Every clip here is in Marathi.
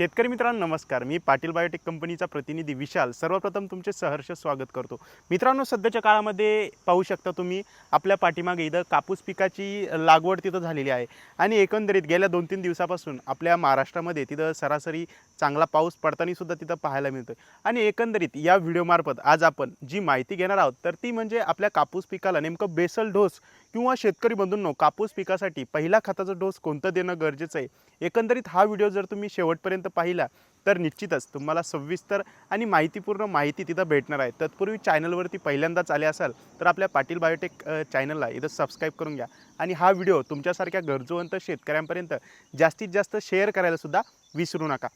शेतकरी मित्रांनो नमस्कार. मी पाटील बायोटेक कंपनीचा प्रतिनिधी विशाल. सर्वप्रथम तुमचे सहर्ष स्वागत करतो. मित्रांनो सध्याच्या काळामध्ये पाहू शकता तुम्ही आपल्या पाठीमागे इथं कापूस पिकाची लागवड तिथं झालेली आहे. आणि एकंदरीत गेल्या दोन तीन दिवसापासून आपल्या महाराष्ट्रामध्ये तिथं सरासरी चांगला पाऊस पडताना सुद्धा तिथं पाहायला मिळतोय. आणि एकंदरीत या व्हिडिओमार्फत आज आपण जी माहिती घेणार आहोत तर ती म्हणजे आपल्या कापूस पिकाला नेमकं बेसल डोस किंवा शेतकरी बंधूंनो कापूस पिकासाठी पहिला खताचा डोस कोणतं देणं गरजेचं आहे? एकंदरीत हा व्हिडिओ जर तुम्ही शेवटपर्यंत पाहिला तर निश्चितच तुम्हाला सविस्तर आणि माहितीपूर्ण माहिती तिथं भेटणार आहे. तत्पूर्वी चॅनलवरती पहिल्यांदाच आले असाल तर आपल्या पाटील बायोटेक चॅनलला इथं सबस्क्राईब करून घ्या. आणि हा व्हिडिओ तुमच्यासारख्या गरजूवंत शेतकऱ्यांपर्यंत जास्तीत जास्त शेअर करायलासुद्धा विसरू नका.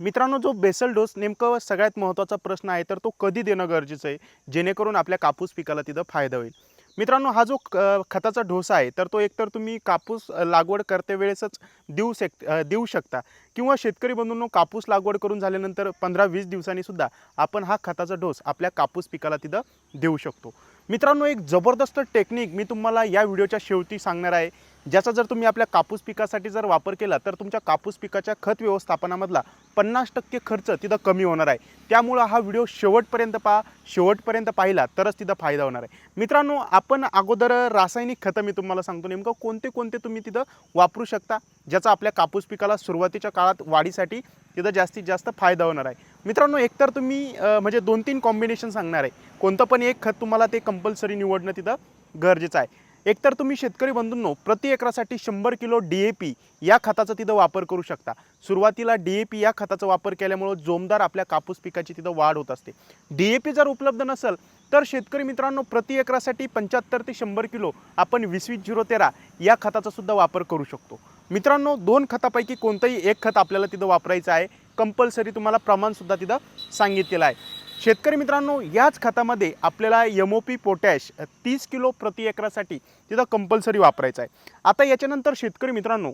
मित्रांनो जो बेसल डोस नेमकं सगळ्यात महत्त्वाचा प्रश्न आहे तर तो कधी देणं गरजेचं आहे? जेणेकरून आपल्या कापूस पिकाला तिथं फायदा होईल. मित्रांनो हा जो क- खताचा ढोसा आहे तर तो एकतर तुम्ही कापूस लागवड करते वेळेसच देऊ शक देऊ शकता. किंवा शेतकरी बंधूंनो कापूस लागवड करून झाल्यानंतर पंधरा वीस दिवसांनीसुद्धा आपण हा खताचा डोस आपल्या कापूस पिकाला तिथं देऊ शकतो. मित्रांनो एक जबरदस्त टेक्निक मी तुम्हाला या व्हिडिओच्या शेवटी सांगणार आहे. ज्याचा जर तुम्ही आपल्या कापूस पिकासाठी जर वापर केला तर तुमच्या कापूस पिकाच्या खत व्यवस्थापनामधला पन्नास टक्के खर्च तिथं कमी होणार आहे. त्यामुळं हा व्हिडिओ शेवटपर्यंत पहा. शेवटपर्यंत पाहिला तरच तिथं फायदा होणार आहे. मित्रांनो आपण अगोदर रासायनिक खतं मी तुम्हाला सांगतो. नेमकं कोणते कोणते तुम्ही तिथं वापरू शकता ज्याचा आपल्या कापूस पिकाला सुरुवातीच्या काळात वाढीसाठी तिथं जास्तीत जास्त फायदा होणार आहे. मित्रांनो एकतर तुम्ही म्हणजे दोन तीन कॉम्बिनेशन सांगणार आहे. कोणतं पण एक खत तुम्हाला ते कंपल्सरी निवडणं तिथं गरजेचं आहे. एकतर तुम्ही शेतकरी बंधूंनो प्रति एकरासाठी शंभर किलो डी ए पी या खताचा तिथं वापर करू शकता. सुरुवातीला डी ए पी या खताचा वापर केल्यामुळं जोमदार आपल्या कापूस पिकाची तिथं वाढ होत असते. डी ए पी जर उपलब्ध नसेल तर शेतकरी मित्रांनो प्रति एकरासाठी पंच्याहत्तर ते शंभर किलो आपण वीस वीस झिरो तेरा या खताचा सुद्धा वापर करू शकतो. मित्रांनो दोन खतापैकी कोणतंही एक खत आपल्याला तिथं वापरायचं आहे. कंपल्सरी तुम्हाला प्रमाणसुद्धा तिथं सांगितलेलं आहे. शेतकरी मित्रांनो याच खतामध्ये आपल्याला एम ओ पी पोटॅश तीस किलो प्रति एकरासाठी तिथं कंपल्सरी वापरायचं आहे. आता याच्यानंतर शेतकरी मित्रांनो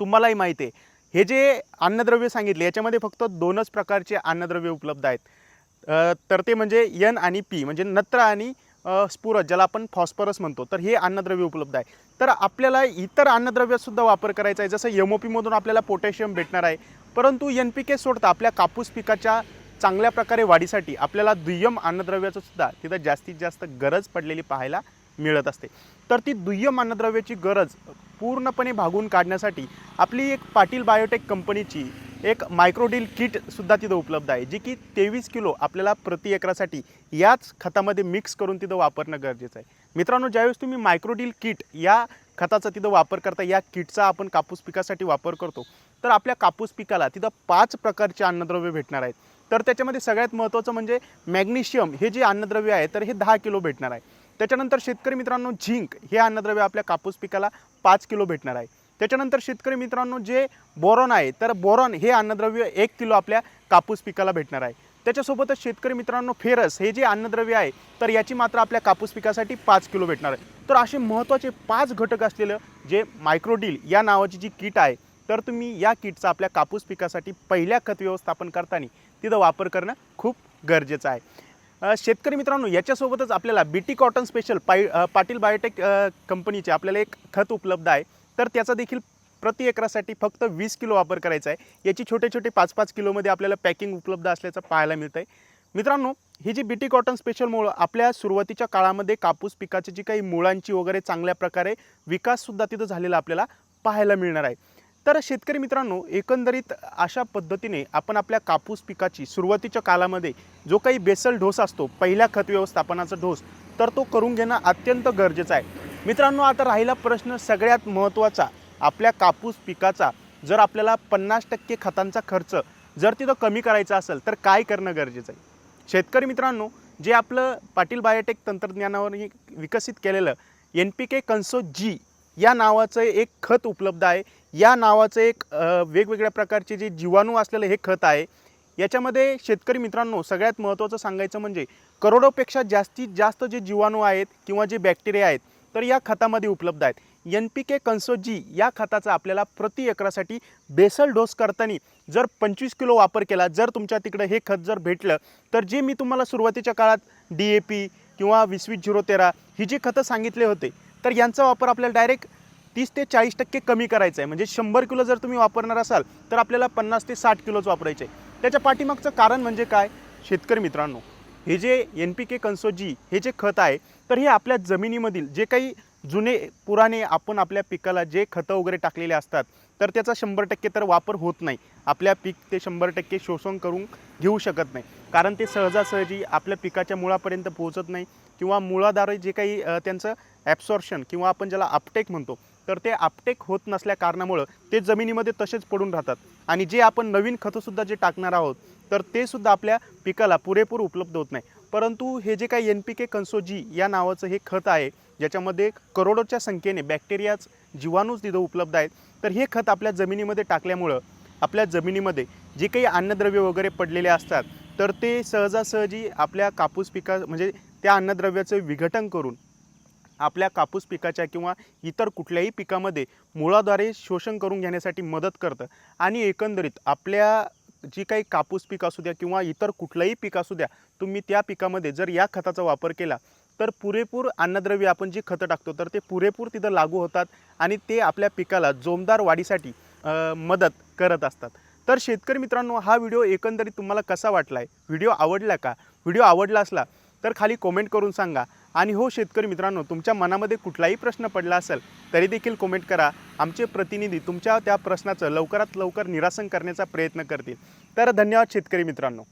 तुम्हालाही माहिती आहे हे जे अन्नद्रव्य सांगितले याच्यामध्ये फक्त दोनच प्रकारचे अन्नद्रव्य उपलब्ध आहेत. तर ते म्हणजे यन आणि पी म्हणजे नत्र आणि स्पुरज स्फुरद ज्याला आपण फॉस्फरस म्हणतो तर हे अन्नद्रव्य उपलब्ध आहे. तर आपल्याला इतर अन्नद्रव्यातसुद्धा वापर करायचा आहे जसं एम ओ पीमधून आपल्याला पोटॅशियम भेटणार आहे परंतु एन पी के सोडता आपल्या कापूस पिकाच्या चांगल्या प्रकारे वाढीसाठी आपल्याला दुय्यम अन्नद्रव्याचं सुद्धा तिथं जास्तीत जास्त गरज पडलेली पाहायला मिळत असते. तर ती दुय्यम अन्नद्रव्याची गरज पूर्णपणे भागून काढण्यासाठी आपली एक पाटील बायोटेक कंपनीची एक मायक्रोडील किटसुद्धा तिथं उपलब्ध आहे जी की तेवीस किलो आपल्याला प्रति एकरासाठी याच खतामध्ये मिक्स करून तिथं वापरणं गरजेचं आहे. मित्रांनो ज्यावेळेस तुम्ही मायक्रोडील किट या खताचा तिथं वापर करता या किटचा आपण कापूस पिकासाठी वापर करतो तर आपल्या कापूस पिकाला तिथं पाच प्रकारचे अन्नद्रव्य भेटणार आहेत. तर त्याच्यामध्ये सगळ्यात महत्त्वाचं म्हणजे मॅग्नेशियम हे जे अन्नद्रव्य आहे तर हे दहा किलो भेटणार आहे. त्याच्यानंतर शेतकरी मित्रांनो झिंक हे अन्नद्रव्य आपल्या कापूस पिकाला पाच किलो भेटणार आहे. त्याच्यानंतर शेतकरी मित्रांनो जे बोरॉन आहे तर बोरॉन हे अन्नद्रव्य एक किलो आपल्या कापूस पिकाला भेटणार आहे. त्याच्यासोबतच शेतकरी मित्रांनो फेरस हे जे अन्नद्रव्य आहे तर याची मात्रा आपल्या कापूस पिकासाठी पाच किलो भेटणार आहे. तर असे महत्त्वाचे पाच घटक असलेलं जे मायक्रोडील या नावाची जी किट आहे तर तुम्ही या किटचा आपल्या कापूस पिकासाठी पहिल्या खत व्यवस्थापन करताना तिथं वापर करणं खूप गरजेचं आहे. शेतकरी मित्रांनो याच्यासोबतच आपल्याला बी टी कॉटन स्पेशल पाई पाटील बायोटेक कंपनीचे आपल्याला एक खत उपलब्ध आहे. तर त्याचा देखील प्रति एकरासाठी फक्त वीस किलो वापर करायचा आहे. याची छोटे छोटे पाच पाच किलोमध्ये आपल्याला पॅकिंग उपलब्ध असल्याचं पाहायला मिळतं आहे मित्रांनो ही जी बी टी कॉटन स्पेशल मुळं आपल्या सुरुवातीच्या काळामध्ये कापूस पिकाची जी काही मुळांची वगैरे चांगल्या प्रकारे विकाससुद्धा तिथं झालेला आपल्याला पाहायला मिळणार आहे. तर शेतकरी मित्रांनो एकंदरीत अशा पद्धतीने आपण आपल्या कापूस पिकाची सुरुवातीच्या कालामध्ये जो काही बेसल ढोस असतो पहिल्या खत व्यवस्थापनाचा ढोस तर तो करून घेणं अत्यंत गरजेचं आहे. मित्रांनो आता राहिला प्रश्न सगळ्यात महत्त्वाचा. आपल्या कापूस पिकाचा जर आपल्याला पन्नास टक्के खतांचा खर्च जर तिथं कमी करायचा असेल तर काय करणं गरजेचं आहे? शेतकरी मित्रांनो जे आपलं पाटील बायोटेक तंत्रज्ञानावर विकसित केलेलं एन पी के कन्सो जी या नावाचं एक खत उपलब्ध आहे. या नावाचं एक वेगवेगळ्या प्रकारचे जे जीवाणू असलेलं हे खत आहे. याच्यामध्ये शेतकरी मित्रांनो सगळ्यात महत्त्वाचं सांगायचं म्हणजे करोडोपेक्षा जास्तीत जास्त जे जीवाणू आहेत किंवा जे बॅक्टेरिया आहेत तर या खतामध्ये उपलब्ध आहेत. एन पी के कन्सोजी या खताचा आपल्याला प्रति एकरासाठी बेसल डोस करताना जर पंचवीस किलो वापर केला जर तुमच्या तिकडं हे खत जर भेटलं तर जे मी तुम्हाला सुरुवातीच्या काळात डी ए पी किंवा वीस वीस झिरो तेरा ही जी खतं सांगितले होते तर यांचा वापर आपल्याला डायरेक्ट तीस ते चाळीस टक्के कमी करायचं आहे. म्हणजे शंभर किलो जर तुम्ही वापरणार असाल तर आपल्याला पन्नास ते साठ किलोच वापरायचे आहे. त्याच्या पाठीमागचं कारण म्हणजे काय? शेतकरी मित्रांनो हे जे एन पी के कन्सोजी हे जे खत आहे तर हे आपल्या जमिनीमधील जे काही जुने पुराणे आपण आपल्या पिकाला जे खतं वगैरे टाकलेले असतात तर त्याचा शंभर टक्के तर वापर होत नाही. आपल्या पीक ते शंभर टक्के शोषण करून घेऊ शकत नाही. कारण ते सहजासहजी आपल्या पिकाच्या मुळापर्यंत पोहोचत नाही किंवा मुळाद्वारे जे काही त्यांचं ॲब्सॉर्शन किंवा आपण ज्याला अपटेक म्हणतो तर ते अपटेक होत नसल्या कारणामुळं ते जमिनीमध्ये तसेच पडून राहतात. आणि जे आपण नवीन खतंसुद्धा जे टाकणार आहोत तर ते सुद्धा आपल्या पिकाला पुरेपूर उपलब्ध होत नाही. परंतु हे जे काही एन पी के कन्सोजी या नावाचं हे खत आहे ज्याच्यामध्ये करोडोच्या संख्येने बॅक्टेरियाच जीवाणूच तिथं उपलब्ध आहेत तर हे खत आपल्या जमिनीमध्ये टाकल्यामुळं आपल्या जमिनीमध्ये जे काही अन्नद्रव्य वगैरे पडलेले असतात तर ते सहजासहजी आपल्या कापूस पिका म्हणजे त्या अन्नद्रव्याचं विघटन करून आपल्या कापूस पिकाच्या किंवा इतर कुठल्याही पिकामध्ये मुळाद्वारे शोषण करून घेण्यासाठी मदत करतं आणि एकंदरीत आपल्या जी काही कापूस पीक असू द्या किंवा इतर कुठलंही पीक असू द्या तुम्ही त्या पिकामध्ये जर या खताचा वापर केला तर पुरेपूर अन्नद्रव्य आपण जी खतं टाकतो तर ते पुरेपूर तिथं लागू होतात आणि ते आपल्या पिकाला जोमदार वाढीसाठी मदत करत असतात. तर शेतकरी मित्रांनो हा व्हिडिओ एकंदरीत तुम्हाला कसा वाटला आहे व्हिडिओ आवडला का? व्हिडिओ आवडला असला तर खाली कॉमेंट करून सांगा. आणि हो शेतकरी मित्रांनो तुमच्या मनामध्ये कुठलाही प्रश्न पडला असेल तरी देखील कमेंट करा. आमचे प्रतिनिधी तुमच्या त्या प्रश्नाचं लवकरात लवकर निरासन करण्याचा प्रयत्न करतील. तर धन्यवाद शेतकरी मित्रांनो.